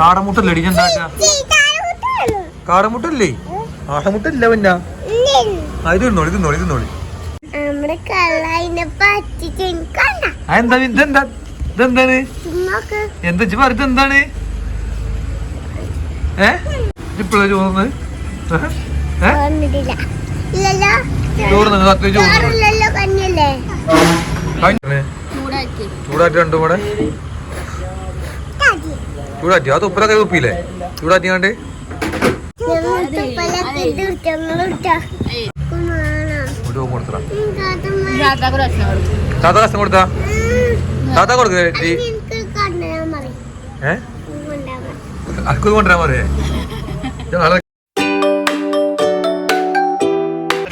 കാടമുട്ടല്ലേ കാടമുട്ടല്ലേ ആടമുട്ടല്ല പിന്നെ. ഇത് തിന്നോളി തിന്നോളി തിന്നോളി. നമ്മുടെ കള്ളായിനെ പറ്റിച്ച് എന്താ ഇതെന്താ? ഇതെന്താണ്? എന്താ പറഞ്ഞത് എന്താണ് ഏ? ഇപ്പോഴാ ചോറുന്നത്? ചൂടാക്കി. രണ്ടും കൂടെ. അത് ഉപ്പില്ലേ ഇവിടെ തീർച്ചയായിട്ടും ഒരു ഓം കൊടുത്തടാ രാധാക്ക് രസം കൊടുക്കും താത്ത കഷ്ടം കൊടുത്താ? താത്ത കൊടുക്കേ ഏ? കൊണ്ടാവാം അക്കു കൊണ്ടുവരാൻ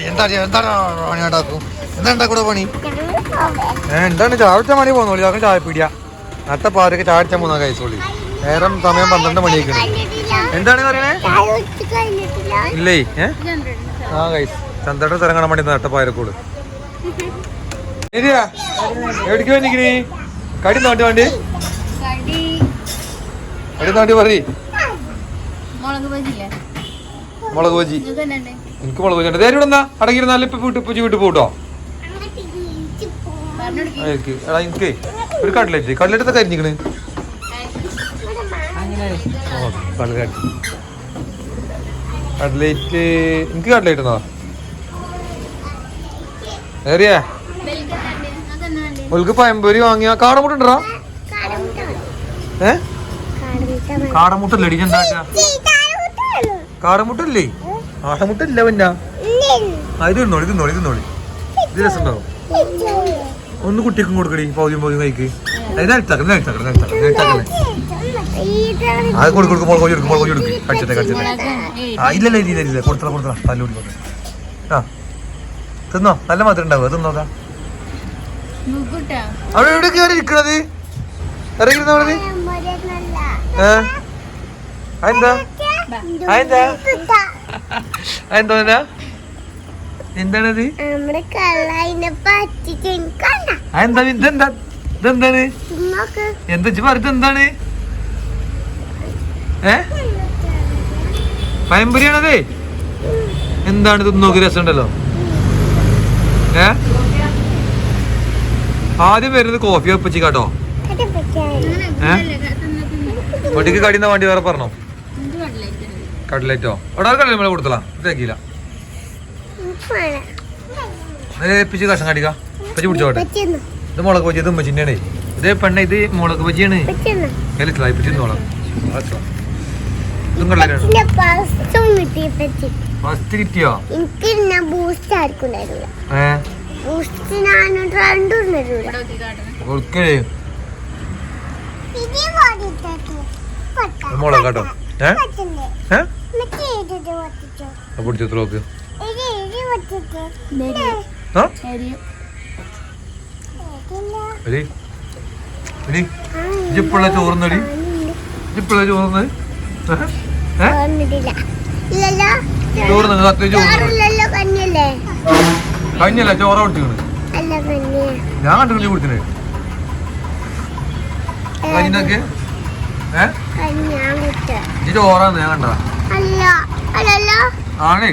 എന്താണ് എന്താണ് പണി ഉണ്ടാക്കും? എന്താ ഉണ്ടാക്കൂടെ പണി? ഏ എന്താണ് ചാവിച്ച മണി പോകുന്നോളി. ചായ പിടിയാ നട്ട പാരൊക്കെ ചാടിച്ച മൂന്നാ കഴിച്ചോളി. നേരം സമയം പന്ത്രണ്ട് മണിയൊക്കെ എന്താണ് പറയണേ? ഇല്ലേ ഏ? ആ കൈസ് ചന്ദ്രയുടെ സ്ഥലം കാണാൻ വേണ്ടി നട്ടപ്പായക്കോട് എവിടേക്ക് വേണ്ടി കടി നാട്ടി വേണ്ടി? കടി നാട്ടി പറ മുളക് ഭജി ബജി എനിക്ക് മുളക് ബജി ഉണ്ട് നേരെ ഇവിടെ അടങ്ങിയിരുന്നാലും ഇപ്പൊ വീട്ടിൽ പൂജ വീട്ടിൽ പോട്ടോ? എനിക്ക്. എടാ എനിക്ക് ഒരു കട്ട്ലറ്റ്. കട്ട്ലറ്റ് ഒക്കെ അരിഞ്ഞിക്കണ് കട്ട്ലറ്റ് എനിക്ക് കട്ട്ലറ്റ് എന്നാ ഏറിയാ? പയമ്പൊരി വാങ്ങിയ? കാടമുട്ടുണ്ടോ? ഏ? കാടമുട്ടല്ലേ ഇടി ഉണ്ടാക്ക കാടമുട്ടല്ലേ? ആടമുട്ടല്ല പിന്നെ. ഇത് തിന്നോളി തിന്നോളി തിന്നോളി. ഇത് രസമുണ്ടാവും ഒന്ന് കുട്ടിക്കും കൊടുക്കടി പൗതിയും പൗതിയും കഴിക്ക്. അത് നിലത്താക്കണം നിലത്താക്കണം നിലത്താക്കണം നിലത്താക്കണേ അത് കൊടുക്കും കൊടുക്കും മുളക് കൊടുക്കും മുളക് കൊടുക്കും കടിച്ചട്ടെ കടിച്ചട്ടെ. ആ ഇല്ലല്ല ഇല്ല ഇല്ല കൊടുത്തറ കൊടുത്തറ തല്ലു കൊടുത്തറ ആ. തിന്നോ? നല്ല മധുരം ഉണ്ടാവുക തിന്നോ മുക്കുട്ടാ അവിടെ എവിടെ കയറി ഇരിക്കണത്? ഇറങ്ങിയിരുന്ന അവിടെ? ഏ? അതെന്താ? അതെന്താ? അതെന്താ? എന്താണത്? ഇതെന്താ? ഇതെന്താണ്? എന്താ പറഞ്ഞത്? എന്താണ്? ഏ? എന്താണ് ഇത് നോക്കി രസമുണ്ടല്ലോ? ഏ? ആദ്യം വരുന്നത് കോഫി ഒപ്പിച്ച് കേട്ടോ ഏ വണ്ടിക്ക് കടിയുന്ന വണ്ടി വേറെ പറഞ്ഞോ? കട്ട്ലേറ്റോ അവിടെ കടല നമ്മളെ കൊടുത്തലാ ഇതാക്കിയില്ല ഏപ്പിച്ച് കഷം കടിക്ക പച്ചി പിടിച്ചോട്ടെ ഇത് മുളക് ബജി ഇത് ഉമ്മച്ചിന്റെയാണേ ഇതേ പെണ്ണ ഇത് മുളക് ബജിയാണ് പറ്റുന്നു കേളിച്ചില്ല ഇപ്പിച്ച് മുളക് ഇതും പസും കിട്ടി ഫസ്റ്റ് കിട്ടിയോ? എനിക്ക് ബൂസ്റ്റ് ആർക്കും ബൂസ്റ്റ് രണ്ടും കൊടുക്കേ. കേട്ടോ. നോക്ക്. ചോറുന്നടി ചോറ് നിങ്ങൾ അത്രയും ചോറ് കഞ്ഞല്ലേ ചോറ കഞ്ഞിയ. ഞാൻ കണ്ടു കുടിച്ചിന്. കഴിഞ്ഞൊക്കെ ഏ? ചോറാന്ന് ഞാൻ കണ്ടതാ. ആണേ.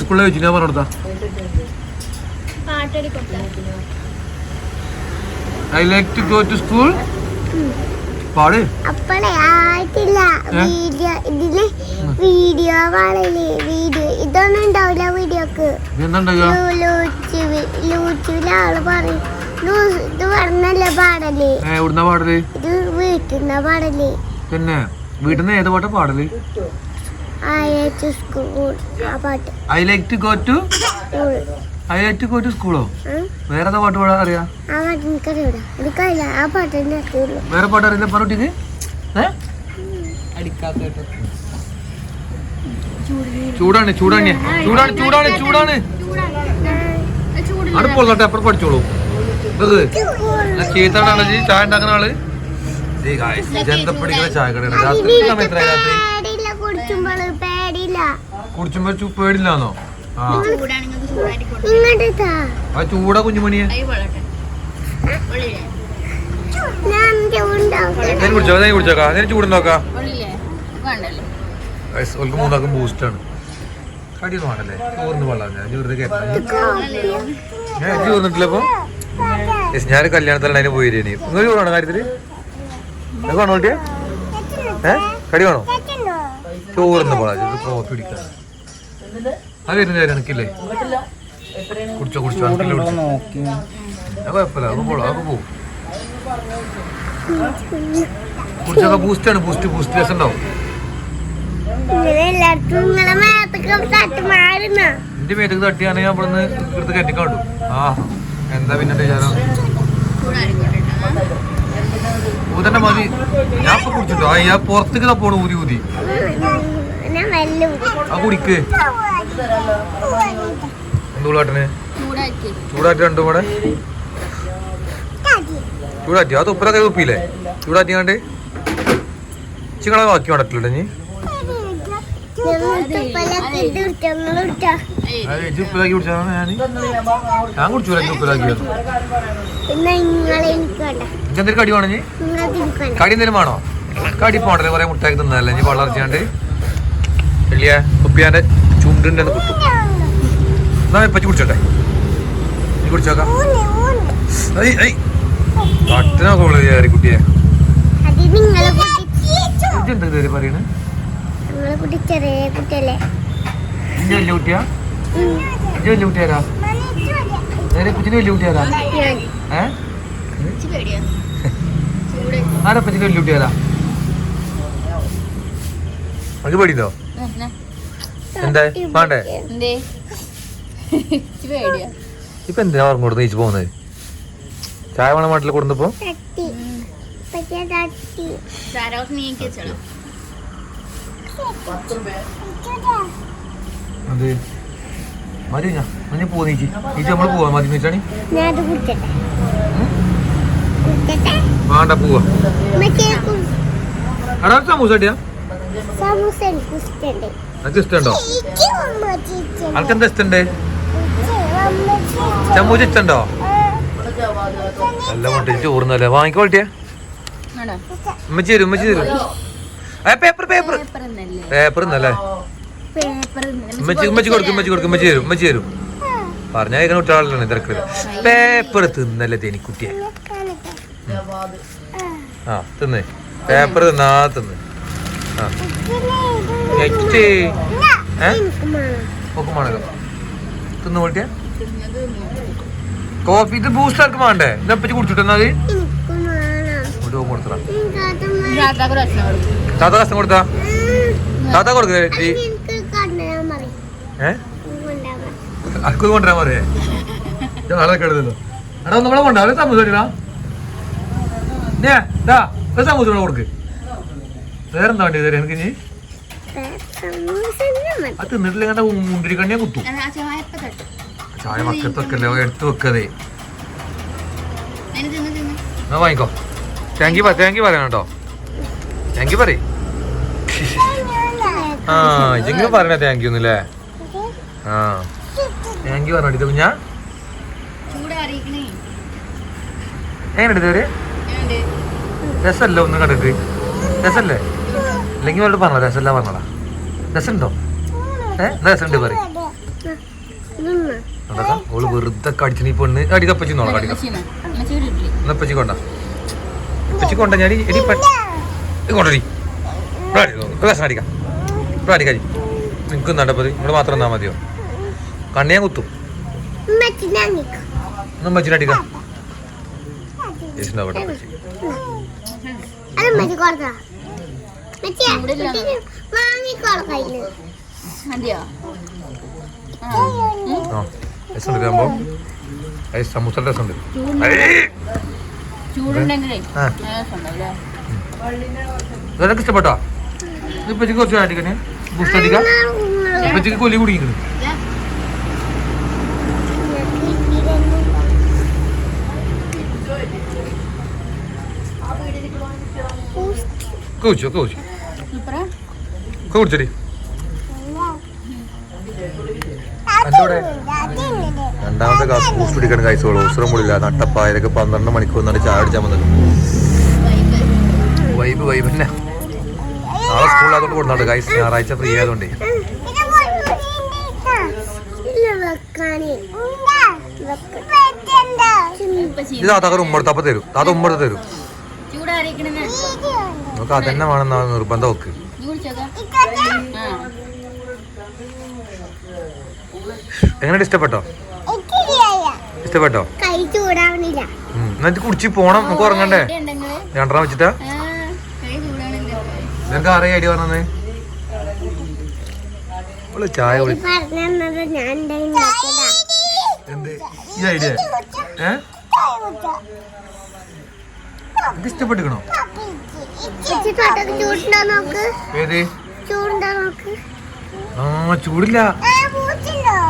സ്കൂളിൽ വെച്ചു ഞാൻ പറഞ്ഞെടുത്താ കൊടുത്താ. I like to go to school പാട്. അപ്പളേ ആയിട്ടില്ല. വീഡിയോ ഇതിൽ വീഡിയോ പാടൽ വീഡിയോ. ഇതൊന്നും ഉണ്ടാവില്ല വീഡിയോക്ക്. ലൂച്ചിലെ ആൾ പറയും ഇത് പറഞ്ഞല്ലേ പാടൽ? എവിടുന്ന പാടൽ? ഇത് വീട്ടിൽ നിന്നാ പാടൽ. പിന്നെ വീട്ടിൽ നിന്ന് ഏത് പാട്ടാ പാടൽ? പാട്ട്. I like to go to school go to സ്കൂളോ? വേറെ പാട്ട് പാടാൻ അറിയാ? വേറെ പാട്ട് അറിയില്ല. പറഞ്ഞിട്ട് ചൂടാണ് ചൂടാണ്. ചൂടാണ് ചൂടാണ് ചൂടാണ്. അടുപ്പുള്ളട്ടെ അപ്പുറം പഠിച്ചോളൂ. ഇത്. ചീത്തണ്ടാണ് ചായ ഉണ്ടാക്കുന്ന ആൾ. ജന്തപ്പടിക്കുന്ന ചായ കടയാണ്? രാത്രി സമയത്ത് രാത്രി കുടിച്ചുമ്പോ പേടില്ലാന്നോ ആ. ആ ചൂട കുഞ്ഞുമണിയെ. കുടിച്ചോ ഞാൻ കുടിച്ചോക്കാ. ഞാൻ ചൂടുണ്ടോക്കാ കൊള്ളില്ലേ ഓൾക്ക് മൂന്നാക്കും ബൂസ്റ്റാണ് കടിയൊന്നും വേണ്ടല്ലേ? ചോറിന് വെള്ളം ഞാൻ വെറുതെ കേട്ടോ ഞാൻ എനിക്ക് തോന്നിട്ടില്ല ഇപ്പൊ? ഞാൻ കല്യാണത്തിലാണ് അതിന് പോയി ഇനി നിങ്ങൾ ചോറാണോ കാര്യത്തിൽ? കാണോ കുട്ടിയെ? ഏ? കടി കാണോ ചോറിന് പോളാ കോഫി കുടിക്കാൻ അത് വരുന്ന എനിക്കില്ലേ? കുടിച്ചോ കുടിച്ചോ എനിക്കില്ല കുടിച്ചോ അത് കുഴപ്പമില്ല അത് പോളാം അത് പോവും. കുടിച്ചൊക്കെ ബൂസ്റ്റാണ് ബൂസ്റ്റ് ബൂസ്റ്റ് രസം ഉണ്ടാവും. ഇങ്ങനെ എല്ലായിടത്തും നിങ്ങളെ മേത്തൊക്കെ തട്ട് മാറുന്ന. എന്റെ മേത്തേക്ക് തട്ടിയാണ് ഞാൻ ഇവിടുന്ന് എടുത്ത് കെട്ടിക്കാണ്ടു ആ എന്താ പിന്നെ വിചാരം? ഊതന്നെ മതി ഞാൻ ഇപ്പൊ കുടിച്ചിട്ടോ? ആ ഞാൻ പുറത്തേക്ക് പോണു ഊതി ഊതി. കുടിക്ക്. എന്തുള്ളാട്ടിന് ചൂടാക്കി ചൂടാറ്റി രണ്ടും കൂടെ. ചൂടാറ്റി അത് ഉപ്പരൊക്കെ ഉപ്പിയില്ലേ ചൂടാറ്റിയാണ്ട് ചിങ്ങളെ ബാക്കി നീ ഞാൻ കുടിച്ചു കടി വേണം കടി എന്തെങ്കിലും വേണോ? കടി പോണ്ടല്ലേ കൊറേ മുട്ടാക്കി തിന്നല്ലേ നീ വളർച്ചാണ്ട് വെള്ളിയ കുപ്പിയാന്റെ ചുണ്ടിന്റെ കുത്തും എന്നാ പറ്റി കുടിച്ചോട്ടെ? നീ കുട്ടിയെ. കുട്ടി കുട്ടി വലിയ കുട്ടിയാ? വലിയ കുട്ടിയാരാ? വലിയ പേടിയാ വലിയ? എന്താ? വേണ്ടേ ഇപ്പൊ എന്തിനാ ഓർമ്മ കൊടുത്ത് നീച്ച് പോകുന്നത്? ചായ വേണം വീട്ടിൽ കൊടുത്തപ്പോ അത് മതി മഞ്ഞ പോ നീച്ച്. നീച്ച് നമ്മൾ പോവാ. മതി നീച്ചാണി. വേണ്ട പോവാ. സമൂസ അടിയാ സമൂസ എനിക്ക് ഇഷ്ടമുണ്ട് നിനക്ക് ഇഷ്ടമുണ്ടോ അമ്മച്ചി ഇഷ്ടമുണ്ട്. നല്ല കൊണ്ട് ചോറുന്നല്ലേ? വാങ്ങിക്കോട്ടിയാ ഉമ്മച്ചി തരും ഉമ്മച്ചി തരും. Paper paper. പേപ്പർ എന്നല്ലേ ഉമ്മച്ചി ഉമ്മച്ചി കൊടുക്കും ഉമ്മച്ചി കൊടുക്കും ഉമ്മച്ചി തരും ഉമ്മച്ചി തരും. പറഞ്ഞാൽ കേൾക്കുന്ന കുട്ടികളാണ് തിരക്കില്ല പേപ്പർ തിന്നല്ലേ തേനിക്കുട്ടിയെ. ആ തിന്നേ. പേപ്പർ തിന്നാ തിന്ന്. ആ ഇതിനെ ഇത് ഞെറ്റ് ഇല്ല, ഏ? എനിക്ക് വേണം. നോക്കുമാണല്ലോ തിന്നു പോട്ടിയ കോഫി ഇത് ബൂസ്റ്റ് ആർക്കും വേണ്ടേ. രാത്രി രസം കൊടുക്കും താത്ത കഷ്ടം കൊടുത്താ. താത്ത കൊടുക്കേ അത് എനിക്ക് കണ്ടാൽ മതി. ഏ? അനക്ക് കൊണ്ടുവരാൻ പറയേ. ആളെ എടാ നമ്മളെ കൊണ്ടാ ഒരു സമൂസ സമൂസ കൊടുക്ക്. വേറെന്താ വേണ്ടി തരാം എനിക്ക് ഇനി? അത് തിന്നിട്ടില്ല കണ്ട മുന്തിരി കണ്ണിയാ കുത്തു. ചായ വക്കത്ത് വെക്കല്ലേ എടുത്ത് വെക്കതേ. എന്നാ വാങ്ങിക്കോ. താങ്ക് യു താങ്ക് യു പറയണം കേട്ടോ. താങ്ക് യു പറയും. ആ ഇജെങ്കിലും പറയണേ താങ്ക് യു ഒന്നുല്ലേ ആ. താങ്ക് യു പറഞ്ഞോ ഇത് കുഞ്ഞാ ചൂടാറിയിക്കണേ എങ്ങനെ ഇവർ ഞാനുണ്ട് രസമല്ല ഒന്ന് കണ്ടിട്ട് രസല്ലേ അല്ലെങ്കിൽ അവരോട് പറഞ്ഞോ രസമല്ല പറഞ്ഞോടാ. രസമുണ്ടോ? ഏ എന്താ രസമുണ്ട് പറയും. ഓൾ വെറുതെ കടിച്ചു നീ പെണ്ണ്. അടി കപ്പച്ചി നോളാം കടിക്ക. എന്നാ അപ്പച്ചി കൊണ്ട. അപ്പച്ചി കൊണ്ട ഞാൻ എടി കൊണ്ടടി രസം അടിക്കാം. ഇവിടെ അടിക്കാരി നിങ്ങൾക്ക് നടപ്പതി ഇവിടെ മാത്രം എന്നാ മതിയോ? കുത്തും. ഉമ്മച്ചി ഞങ്ങൾക്ക് ഒന്നും പച്ചിന് അടിക്കാം ചേച്ചിണ്ടാവട്ടെ സമൂസ. രസം ഇതൊക്കെ ഇഷ്ടപ്പെട്ടോ? കുറച്ച് കൊല്ലി കുടിക്കുന്നു കുടിച്ചടി. രണ്ടാമത്തെ ക്ലാസ് ബൂസ്റ്റ് കുടിക്കണം കഴിച്ചോളൂ ഉസ്രം മുടില്ല നട്ടപ്പായരൊക്കെ പന്ത്രണ്ട് മണിക്കൂർ നിന്നാണ് ചായ അടിച്ചാൽ മതി. വൈബ് വൈബ് തന്നെ. നാളെ സ്കൂളിലാത്തോണ്ട് കൊടുത്തോണ്ട് കൈസ് ഞായറാഴ്ച ഫ്രീ ആയതുകൊണ്ട്. ഇത് താത്താക്ക് ഉമ്മടുത്തപ്പം തരും. താത്ത ഉമ്മടുത്ത് തരും. നമുക്ക് അതന്നെ വേണമെന്നാ നിർബന്ധം ഒക്കെ എങ്ങനെ ഇഷ്ടപ്പെട്ടോ? ഇഷ്ടപ്പെട്ടോ? ഉം. കുടിച്ച് പോണം നമുക്ക് ഉറങ്ങണ്ടേ? രണ്ടെണ്ണം വെച്ചിട്ടാ? നിനക്ക് ആരെയും ഐഡിയ പറഞ്ഞത് ചായ എന്ത്? ഈ ഐഡിയ? ഏ? ഇത് ഇഷ്ടപ്പെട്ടിക്കണോ ഏത് ആ ചൂടില്ല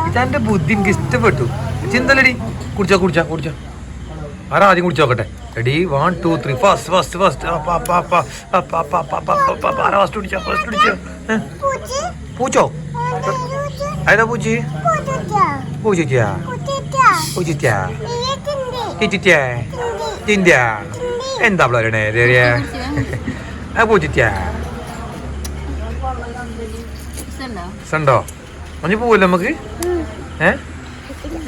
ഇതെന്റെ ബുദ്ധി എനിക്ക് ഇഷ്ടപ്പെട്ടു ചിന്തലടി കുടിച്ചോ കുടിച്ചോ കുടിച്ചോ ആരാ ആദ്യം കുടിച്ചു നോക്കട്ടെ ready one two three first first first ആരാ ഫസ്റ്റ് കുടിച്ചോ ഫസ്റ്റ് കുടിച്ചോ? പൂച്ചോ ഏതാ പൂച്ചി പൂച്ചിച്ചാ പൂച്ചിച്ചാ ചിച്ചിച്ചാ ചിന്ത്യ എന്താ പറയണേ? പൂച്ചിച്ചാ ഇഷ്ടമുണ്ടോ സണ്ടോ മഞ്ഞ് പോവല്ലേ നമുക്ക്? ഏ?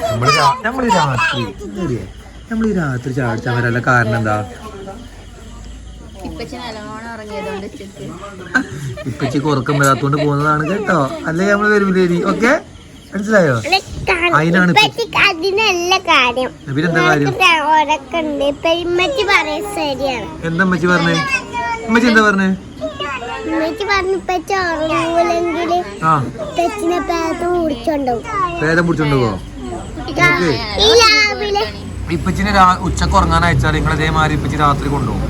നമ്മൾ രാ- രാത്രി നമ്മൾ രാത്രി ചാടിച്ചാൻ വരാനുള്ള കാരണം എന്താ? ഇപ്പച്ചി ഉറക്കം വരാത്തോണ്ട് പോകുന്നതാണ് കേട്ടോ. അല്ലേ നമ്മൾ വരും ഓക്കെ? മനസ്സിലായോ? അതിനാണ് അതിനല്ല കാര്യം. എന്താ അമ്മച്ചി പറഞ്ഞേ? അമ്മച്ചി എന്താ പറഞ്ഞേ? ഇപ്പച്ചിനെ പിടിച്ചോണ്ട് ഉച്ചയ്ക്ക് ഉറങ്ങാൻ അയച്ചാൽ നിങ്ങൾ ഇതേമാതിരി ഇപ്പച്ചി രാത്രി കൊണ്ടുപോകും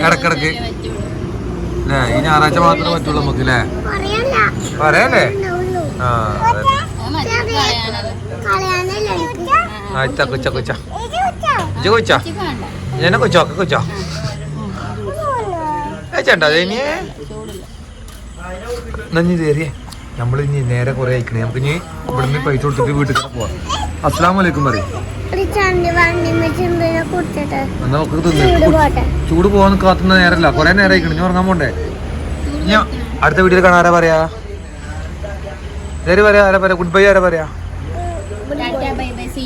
ഇടക്കിടക്ക്. അല്ലേ ഈ ഞായറാഴ്ച മാത്രമേ പറ്റുള്ളൂ നമുക്ക് അല്ലേ പറയല്ല? പറയാല്ലേ ആ അതെ. കളയാനത് കളയാനല്ലേ എനിക്ക്? ആ ഇച്ച കൊച്ച കൊച്ച? ഇജ്ജ് കൊച്ച ഞാൻ കൊച്ചോ. കൊച്ചോ ചേട്ടാ ഇനി. നന്ദി കയറിയേ. നമ്മൾ ഇനി നേരെ കുറെ അയക്കണേ. നമുക്ക് ഇനി ഇവിടുന്ന് പൈസ കൊടുത്തിട്ട് വീട്ടിൽ പോവാം. അസ്സാം വലൈക്കും പറയും എന്നാ ചൂട് പോവാൻ കാത്തുന്ന നേരല്ല. കൊറേ നേരം അയക്കണം ഞാൻ ഉറങ്ങാൻ പോണ്ടേ? അടുത്ത വീട്ടിൽ കാണാൻ ആരാ പറയാ? നേരെ പറയാ ആരാ പറയാ? ഗുഡ് ബൈ ആരാ പറയാ?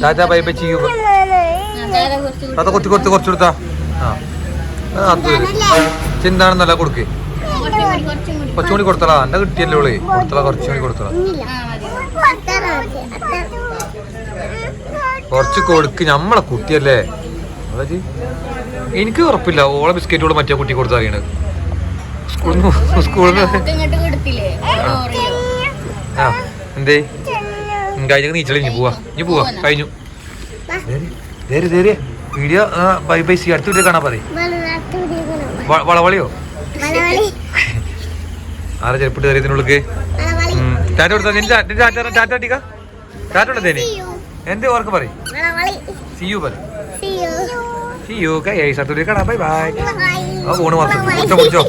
ടാറ്റ ബൈ ബൈ ചെയ്യൂ. കുറച്ച് അത് കുറച്ച് കൊടുത്ത് കുറച്ച് കൊടുത്താ ആ ചിന്താണെന്നല്ല കൊടുക്ക് കൊച്ചുമണി കൂടി കുറച്ചും കൂടി കുറച്ചും കൂടി കൊടുത്തളാ. എന്റെ കിട്ടിയല്ലേ ഉള്ളേ കൊടുത്തള കുറച്ചും മണി കൊടുത്തളാ. കൊറച്ച്. കുറച്ച് കൊടുക്ക്. നമ്മളെ കുട്ടിയല്ലേ? അതായത് എനിക്ക് ഉറപ്പില്ല. ഓളെ ബിസ്ക്കറ്റുകൾ മറ്റേ കുട്ടി കൊടുത്തറിയണത്. സ്കൂളിൽ നിന്ന് സ്കൂളിൽ നിന്ന് നമുക്ക് ഇങ്ങോട്ട് കൊടുത്തില്ലേ ഓറിയോ ആ എന്തേ? കഴിഞ്ഞ നീച്ചളി ഇനി പോവാ. ഇനി പോവാ. കഴിഞ്ഞു. വീഡിയോ ബൈ ബൈ സി അടുത്ത വീഡിയോ കാണാൻ പറയും. വളവളിയോ? വളവളി, ആരെ ചെരുപ്പിട്ട് വളവളി. ടാറ്റ കൊടുത്താ? നിന്റെ ടാറ്റ ടാറ്റ അടിക്ക. See ഓർക്ക് പറയും? വളവളി. സി യു പറയും. See you. സി യു കൈ അടുത്ത കാണാം. Bye bye. ഫോണ് മറന്നു കുടിച്ചോ കുടിച്ചോ.